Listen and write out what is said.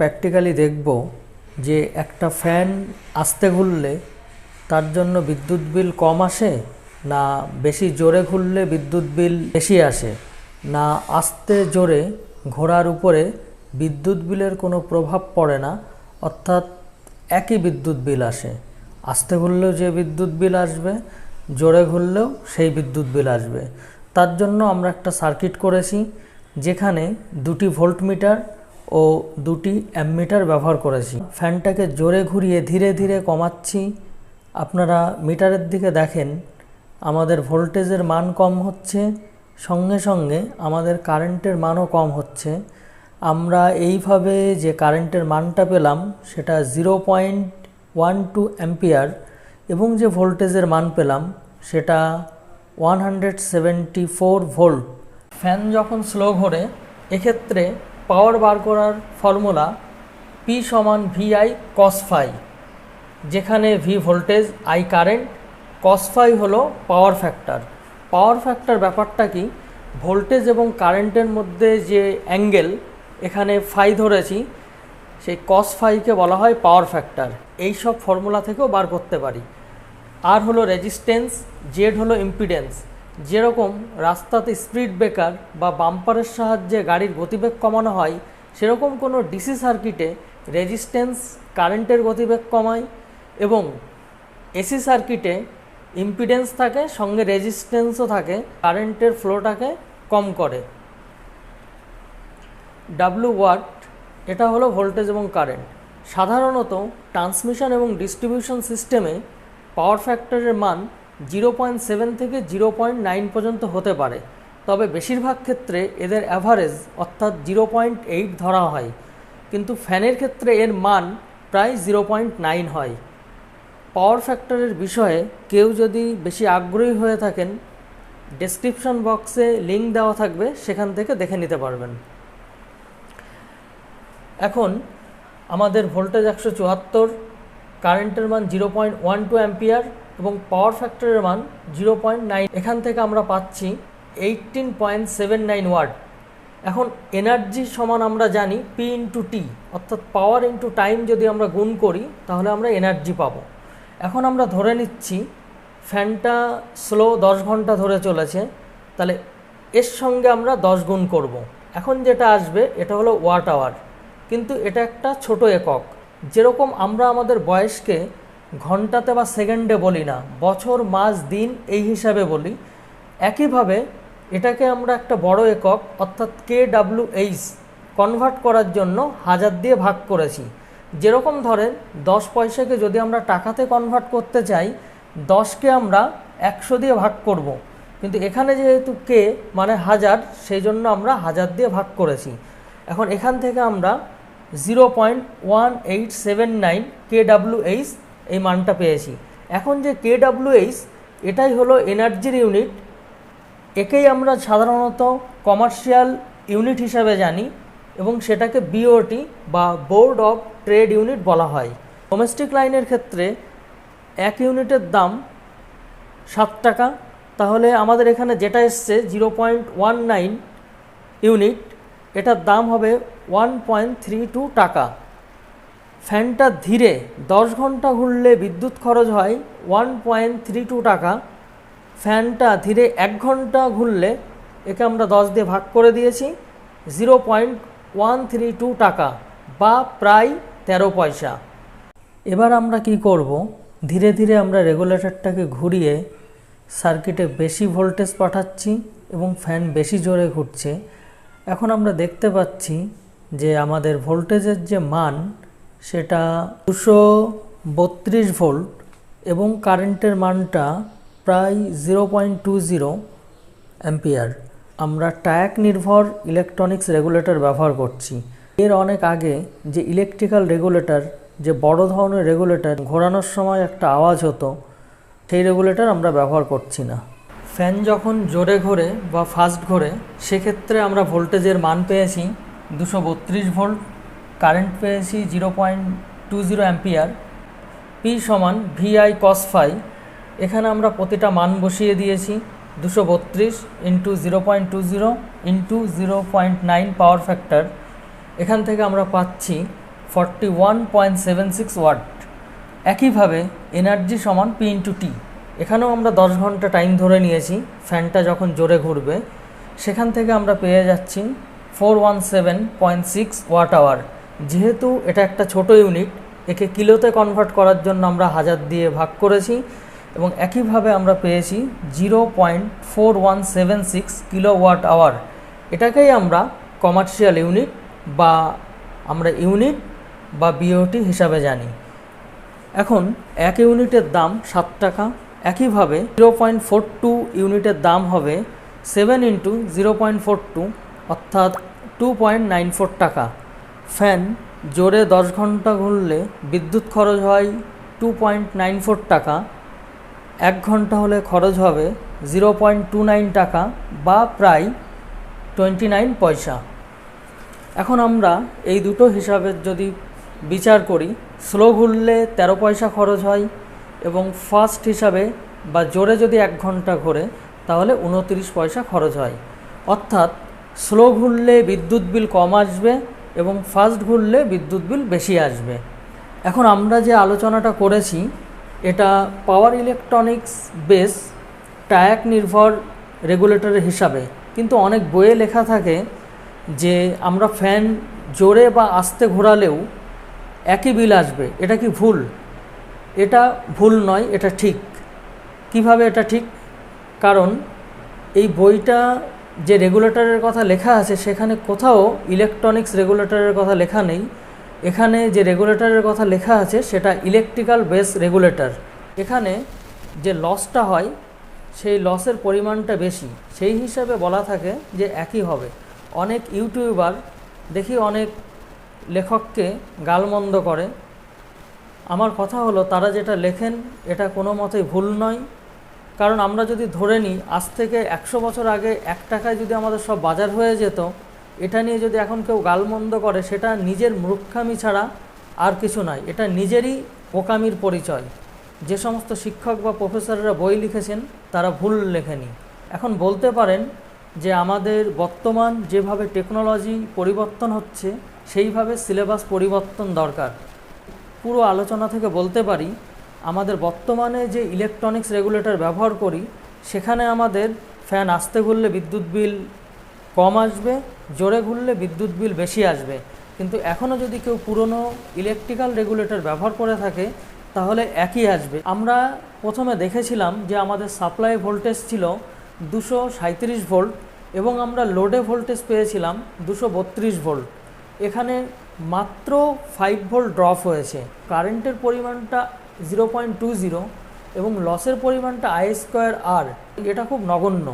Practically দেখব যে একটা ফ্যান আস্তে ঘুরলে তার জন্য বিদ্যুৎ বিল কম আসে না বেশি জোরে ঘুরলে বিদ্যুৎ বিল বেশি আসে? না আস্তে জোরে ঘোরার উপরে বিদ্যুৎ বিলের কোনো প্রভাব পড়ে না, অর্থাৎ একই বিদ্যুৎ বিল আসে? আস্তে ঘুরলেও যে বিদ্যুৎ বিল আসবে, জোরে ঘুরলেও সেই বিদ্যুৎ বিল আসবে। তার জন্য আমরা একটা সার্কিট করেছি যেখানে দুটি ভোল্টমিটার ও দুটি অ্যামমিটার ব্যবহার করেছি। ফ্যানটাকে জোরে ঘুরিয়ে ধীরে ধীরে কমাচ্ছি। আপনারা মিটারের দিকে দেখেন, আমাদের ভোল্টেজের মান কম হচ্ছে, সঙ্গে সঙ্গে আমাদের কারেন্টের মানও কম হচ্ছে। আমরা এইভাবে যে কারেন্টের মানটা পেলাম, সেটা zero point one two ampere এবং যে ভোল্টেজের মান পেলাম, সেটা one hundred seventy four volt. Fan যখন স্লো ঘোরে, এক্ষেত্রে পাওয়ার বার করার ফর্মুলা পি সমান ভিআই কস ফাই যেখানে V voltage I current cos phi হলো পাওয়ার ফ্যাক্টর পাওয়ার ফ্যাক্টর ব্যাপারটা কি? ভোল্টেজ এবং কারেন্টের মধ্যে যে অ্যাঙ্গেল এখানে ফাই ধরেছি, সেই কস ফাইকে বলা হয় পাওয়ার ফ্যাক্টর এই সব ফর্মুলা থেকেও বার করতে পারি। আর হলো রেজিস্ট্যান্স জেড হলো ইম্পিডেন্স যেরকম রাস্তাতে স্পিড ব্রেকার বা বাম্পারের সাহায্যে গাড়ির গতিবেগ কমানো হয়, সেরকম কোনো ডিসি সার্কিটে রেজিস্ট্যান্স কারেন্টের গতিবেগ কমায় এবং এসি সার্কিটে ইম্পিডেন্স থাকে, সঙ্গে রেজিস্ট্যান্সও থাকে, কারেন্টের ফ্লোটাকে কম করে। ডাব্লু ওয়াট এটা হলো ভোল্টেজ এবং কারেন্ট। সাধারণত ট্রান্সমিশন এবং ডিস্ট্রিবিউশন সিস্টেমে পাওয়ার ফ্যাক্টরের মান জিরো পয়েন্ট সেভেন থেকে জিরো পয়েন্ট নাইন পর্যন্ত হতে পারে। তবে বেশিরভাগ ক্ষেত্রে এদের অ্যাভারেজ অর্থাৎ জিরো পয়েন্ট এইট ধরা হয়। কিন্তু ফ্যানের ক্ষেত্রে এর মান প্রায় জিরো পয়েন্ট নাইন হয়। পাওয়ার ফ্যাক্টরের বিষয়ে কেউ যদি বেশি আগ্রহী হয়ে থাকেন ডেসক্রিপশন বক্সে লিঙ্ক দেওয়া থাকবে, সেখান থেকে দেখে নিতে পারবেন। এখন আমাদের ভোল্টেজ একশো চুয়াত্তর কারেন্টের মান zero point one two ampere এবং পাওয়ার ফ্যাক্টরের মান জিরো পয়েন্ট নাইন এখান থেকে আমরা পাচ্ছি eighteen point seven nine watt এখন এনার্জি সমান আমরা জানি পি ইন্টু টি অর্থাৎ পাওয়ার ইন্টু টাইম যদি আমরা গুণ করি, তাহলে আমরা এনার্জি পাবো। এখন আমরা ধরে নিচ্ছি, ফ্যানটা স্লো দশ ঘণ্টা ধরে চলেছে, তাহলে এর সঙ্গে আমরা দশ গুণ করব। এখন যেটা আসবে, এটা হলো ওয়াট আওয়ার কিন্তু এটা একটা ছোট একক। যেরকম আমরা আমাদের বয়সকে ঘন্টাতে বা সেকেন্ডে বলি না, বছর, মাস, দিন এই হিসাবে বলি। একইভাবে এটাকে আমরা একটা বড় একক, অর্থাৎ কে ডাব্লু এইচ কনভার্ট করার জন্য হাজার দিয়ে ভাগ করেছি। যেরকম ধরেন, দশ পয়সাকে যদি আমরা টাকাতে কনভার্ট করতে চাই, দশকে আমরা একশো দিয়ে ভাগ করব। কিন্তু এখানে যেহেতু কে মানে হাজার, সেই জন্য আমরা হাজার দিয়ে ভাগ করেছি। এখন এখান থেকে আমরা zero point one eight seven nine K W H এই মানটা পেয়েছি। এখন যে কে ডাব্লু এইচ, এটাই হলো এনার্জির ইউনিট। একেই আমরা সাধারণত কমার্শিয়াল ইউনিট হিসাবে জানি এবং সেটাকে বিওটি বা বোর্ড অফ ট্রেড ইউনিট বলা হয়। ডোমেস্টিক লাইনের ক্ষেত্রে এক ইউনিটের দাম সাত টাকা। তাহলে আমাদের এখানে যেটা এসছে zero point one nine unit, এটার দাম হবে ওয়ান পয়েন্ট থ্রি টু টাকা। ফ্যানটা ধীরে দশ ঘণ্টা ঘুরলে বিদ্যুৎ খরচ হয় ওয়ান পয়েন্ট থ্রি টু টাকা। ফ্যানটা ধীরে এক ঘণ্টা ঘুরলে একে আমরা দশ দিয়ে ভাগ করে দিয়েছি zero point one three two টাকা বা প্রায় তেরো পয়সা। এবার আমরা কি করব? ধীরে ধীরে আমরা রেগুলেটরটাকে ঘুরিয়ে সার্কিটে বেশি ভোল্টেজ পাঠাচ্ছি এবং ফ্যান বেশি জোরে ঘুরছে। এখন আমরা দেখতে পাচ্ছি যে আমাদের ভোল্টেজের যে মান সেটা দুশো বত্রিশ ভোল্ট এবং কারেন্টের মানটা প্রায় zero point two zero ampere. আমরা টায়াক নির্ভর ইলেকট্রনিক্স রেগুলেটর ব্যবহার করছি। এর অনেক আগে যে ইলেকট্রিক্যাল রেগুলেটর, যে বড় ধরনের রেগুলেটর ঘোরানোর সময় একটা আওয়াজ হতো, সেই রেগুলেটর আমরা ব্যবহার করছি না। ফ্যান যখন জোরে ঘোরে বা ফাস্ট ঘোরে, সেক্ষেত্রে আমরা ভোল্টেজের মান পেয়েছি দুশো বত্রিশ ভোল্ট কারেন্ট পেয়েছি zero point two zero ampere P সমান ভিআই কস ফাই এখানে আমরা প্রতিটা মান বসিয়ে দিয়েছি দুশো বত্রিশ into zero point two zero into zero point nine power factor এখান থেকে আমরা পাচ্ছি forty one point seven six watt একইভাবে এনার্জি সমান পি ইন্টু টি এখানেও আমরা দশ ঘণ্টা টাইম ধরে নিয়েছি ফ্যানটা যখন জোরে ঘুরবে, সেখান থেকে আমরা পেয়ে যাচ্ছি four one seven point six watt hour যেহেতু এটা একটা ছোট ইউনিট একে কিলোতে কনভার্ট করার জন্য আমরা হাজার দিয়ে ভাগ করেছি এবং একইভাবে আমরা পেয়েছি zero point four one seven six kilo watt hour এটাকেই আমরা কমার্শিয়াল ইউনিট বা আমরা ইউনিট বা বিওটি হিসাবে জানি। এখন এক ইউনিটের দাম সাত টাকা, একইভাবে জিরো পয়েন্ট ফোর টু ইউনিটের দাম হবে seven into zero point four two অর্থাৎ টু পয়েন্ট নাইন ফোর টাকা। ফ্যান জোরে দশ ঘণ্টা ঘুরলে বিদ্যুৎ খরচ হয় টু পয়েন্ট নাইন ফোর টাকা। এক ঘণ্টা হলে খরচ হবে জিরো পয়েন্ট টু নাইন টাকা বা প্রায় টোয়েন্টি নাইন পয়সা। এখন আমরা এই দুটো হিসাবের যদি বিচার করি, স্লো ঘুরলে তেরো পয়সা খরচ হয় এবং ফাস্ট হিসাবে বা জোরে যদি এক ঘণ্টা ঘোরে, তাহলে উনতিরিশ পয়সা খরচ হয়। অর্থাৎ স্লো ঘুরলে বিদ্যুৎ বিল কম আসবে এবং ফাস্ট ঘুরলে বিদ্যুৎ বিল বেশি আসবে। এখন আমরা যে আলোচনাটা করেছি, এটা পাওয়ার ইলেকট্রনিক্স বেস টায়াক নির্ভর রেগুলেটরের হিসাবে। কিন্তু অনেক বইয়ে লেখা থাকে যে আমরা ফ্যান জোরে বা আস্তে ঘোরালেও একই বিল আসবে। এটা কি ভুল? এটা ভুল নয়, এটা ঠিক। কীভাবে এটা ঠিক? কারণ এই বইটা যে রেগুলেটরের কথা লেখা আছে, সেখানে কোথাও ইলেকট্রনিক্স রেগুলেটরের কথা লেখা নেই। এখানে যে রেগুলেটরের কথা লেখা আছে, সেটা ইলেকট্রিক্যাল বেস রেগুলেটর এখানে যে লসটা হয়, সেই লসের পরিমাণটা বেশি। সেই হিসাবে বলা থাকে যে একই হবে। অনেক ইউটিউবার দেখি অনেক লেখককে গালমন্দ করে। আমার কথা হলো, তারা যেটা লেখেন, এটা কোনো মতেই ভুল নয়। কারণ আমরা যদি ধরে নিই, আজ থেকে একশো বছর আগে এক টাকায় যদি আমাদের সব বাজার হয়ে যেত, এটা নিয়ে যদি এখন কেউ গালমন্দ করে, সেটা নিজের মূর্খামি ছাড়া আর কিছু নয়। এটা নিজেরই বোকামির পরিচয়। যে সমস্ত শিক্ষক বা প্রফেসররা বই লিখেছেন, তারা ভুল লেখেনি। এখন বলতে পারেন যে আমাদের বর্তমান যেভাবে টেকনোলজি পরিবর্তন হচ্ছে, সেইভাবে সিলেবাস পরিবর্তন দরকার। পুরো আলোচনা থেকে বলতে পারি আমাদের বর্তমানে যে ইলেকট্রনিক্স রেগুলেটর ব্যবহার করি, সেখানে আমাদের ফ্যান আস্তে ঘুরলে বিদ্যুৎ বিল কম আসবে, জোরে ঘুরলে বিদ্যুৎ বিল বেশি আসবে। কিন্তু এখনও যদি কেউ পুরনো ইলেকট্রিক্যাল রেগুলেটর ব্যবহার করে থাকে, তাহলে একই আসবে। আমরা প্রথমে দেখেছিলাম যে আমাদের সাপ্লাই ভোল্টেজ ছিল দুশো সাঁত্রিশ ভোল্ট এবং আমরা লোডে ভোল্টেজ পেয়েছিলাম দুশো বত্রিশ ভোল্ট এখানে মাত্র ফাইভ ভোল্ট ড্রপ হয়েছে। কারেন্টের পরিমাণটা জিরো পয়েন্ট টু জিরো এবং লসের পরিমাণটা আই স্কোয়ার আর এটা খুব নগণ্য।